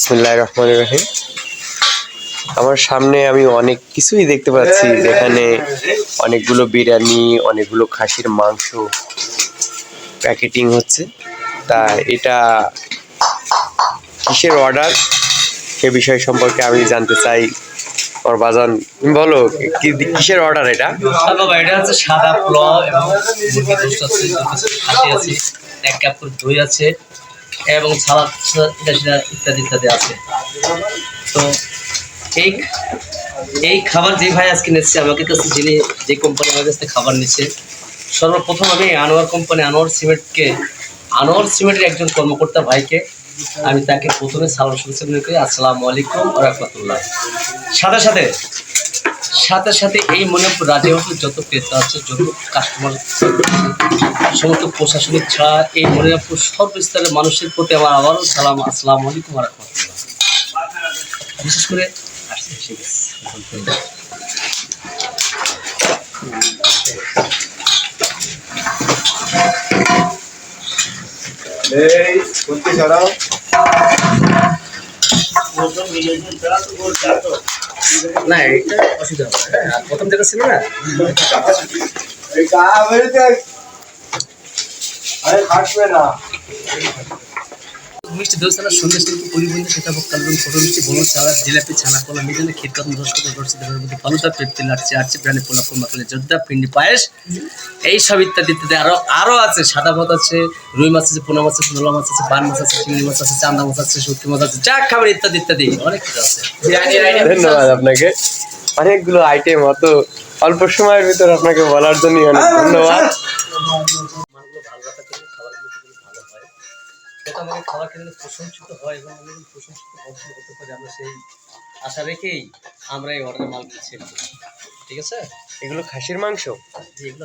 বিসমুল্লাহ রহমান রহিম। আমার সামনে আমি অনেক কিছুই দেখতে পাচ্ছি, যেখানে অনেকগুলো বিরিয়ানি, অনেকগুলো খাসির মাংস প্যাকেটিং হচ্ছে। তা এটা কিসের অর্ডার? সে বিষয় সম্পর্কে আমি জানতে চাই। ওর বাজান বলো কিসের অর্ডার এটা? সাদা পোলাও এবং আছে এবং ইত্যাদি ইত্যাদি আছে। তো এই এই খাবার যে ভাই আজকে নিচ্ছে, আমাকে কাছে যিনি যে কোম্পানি আমার কাছ খাবার নিচ্ছে, সর্বপ্রথম আমি আনোয়ার কোম্পানি আনোয়ার সিমেন্টকে, আনোয়ার সিমেন্টের একজন কর্মকর্তা ভাইকে আমি তাকে প্রথমে সালাম মনে করি। আসসালামু আলাইকুম রহমতুল্লাহ। সাথে সাথে সাথে সাথে এই মনিপুর রাজ্যের যত ক্রেতা আছে, যত কাস্টমার সমস্ত প্রশাসনিক ছাড়া এই মনিপুর সর্বস্তরের মানুষের প্রতি আমার আবারও সালাম, আসসালামু আলাইকুম রহমতুল্লাহ বিশেষ করে। এই সরাও না এটা অসুবিধা হবে না। হ্যাঁ, প্রথম যেটা ছিল না? আরে কাটবে না। মিষ্টি ছাড়া কালবেন ছোট মিষ্টি বড় চাওয়া জিলাপি ছানা কলা মিজানে ক্ষীর কদম দশ কত দেওয়ার মধ্যে ফালুদা পেপতি লাচ্ছি আরচি প্রাণী পোলা কোমা কলে যোদ্ধা পিন্ডি পায়েস এই সব ইত্যাদি ইত্যাদি। আরও আরও আছে সাদা ভাত আছে রুই মাছ আছে পোনা মাছ আছে নোলা মাছ আছে বান মাছ আছে চিংড়ি মাছ আছে চান্দা মাছ আছে শুটকি মাছ আছে যা খাবার ইত্যাদি ইত্যাদি অনেক কিছু আছে। ধন্যবাদ আপনাকে। অনেকগুলো আইটেম অত অল্প সময়ের ভিতরে আপনাকে বলার জন্য অনেক ধন্যবাদ। আমাদের খাবার খেলে প্রশংসিত হয় এবং আমরা যদি প্রশংসিত বন্ধ হতে পারি আমরা সেই আশা রেখেই আমরা এই অর্ডার মাল করি ঠিক আছে? এগুলো খাসির মাংস?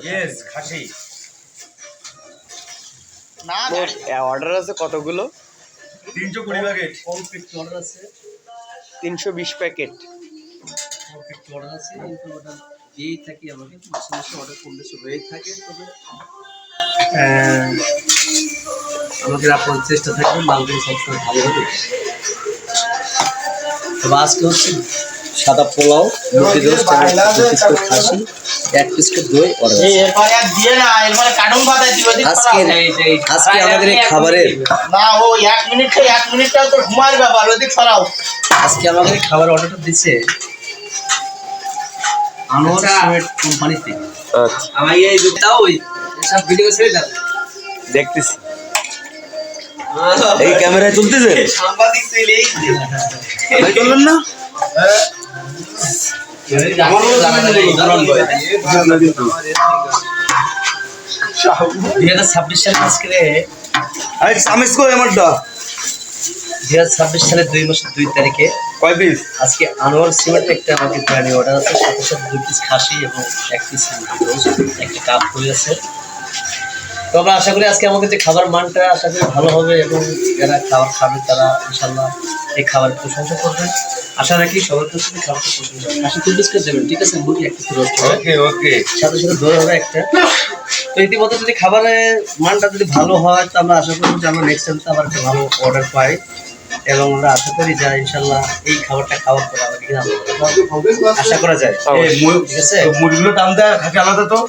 ইয়েস খাসি। অর্ডার আছে কতগুলো? তিনশো কুড়ি প্যাকেট অর্ডার আছে। তিনশো বিশ প্যাকেট অর্ডার আছে। কিন্তু অর্ডার দিয়েই থাকি আমাকে। মাসে মাসে অর্ডার করলে হয়েই থাকে তবে আহ, আমাদের আপনার চেষ্টা থাকবে মালগুলো সবসময় ভালো হবে। তবে আজকে হচ্ছে সাদা পোলাও মুরগি রোস্ট এবং খাসি এক পিস করে দই আজকে আমাদের এই খাবারের না ও এক মিনিট এক মিনিটটাও তো ঘুমার ব্যাপার ওদিক সরাও। আজকে আমাদের এই খাবার অর্ডারটা দিচ্ছে আনোয়ার সিমেন্ট কোম্পানি থেকে আচ্ছা। আমার এই তাও ওই সব ভিডিও ছেড়ে দেখতেছি। এই ক্যামেরায় না? দুই হাজার ছাব্বিশ সালে আজকে সামিস আমারটা? দুই হাজার ছাব্বিশ সালের দুই মাসের দুই তারিখে কয় পিস আজকে আনোয়ার সিমেন্ট একটা আমাকে প্রাণী অর্ডার আছে। সাথে সাথে দুই পিস খাসি এবং এক পিস একটা কাপ হয়ে আছে। তো আমরা আশা করি আজকে আমাদের যে খাবার মানটা আশা করি ভালো হবে এবং যারা খাবার খাবে তারা ইনশাল্লাহ এই খাবারের প্রশংসা করবেন আশা রাখি সবার কাছে থেকে খাবারটা প্রশংসা দুই করে দেবেন ঠিক আছে? মুরগি এক পিস রোস্ট ওকে ওকে সাথে সাথে দই হবে একটা। তো ইতিমধ্যে যদি খাবারের মানটা যদি ভালো হয় তো আমরা আশা করি যে আমরা নেক্সট টাইম তো আবার একটা ভালো অর্ডার পাই। এবং আমরা আশা করি যে ইনশাল্লাহ এই খাবারটা খাওয়ার পরে কিন্তু আশা করা যায়। ঠিক আছে? মুরগিগুলো দাম দেয় খাসি আলাদা তো?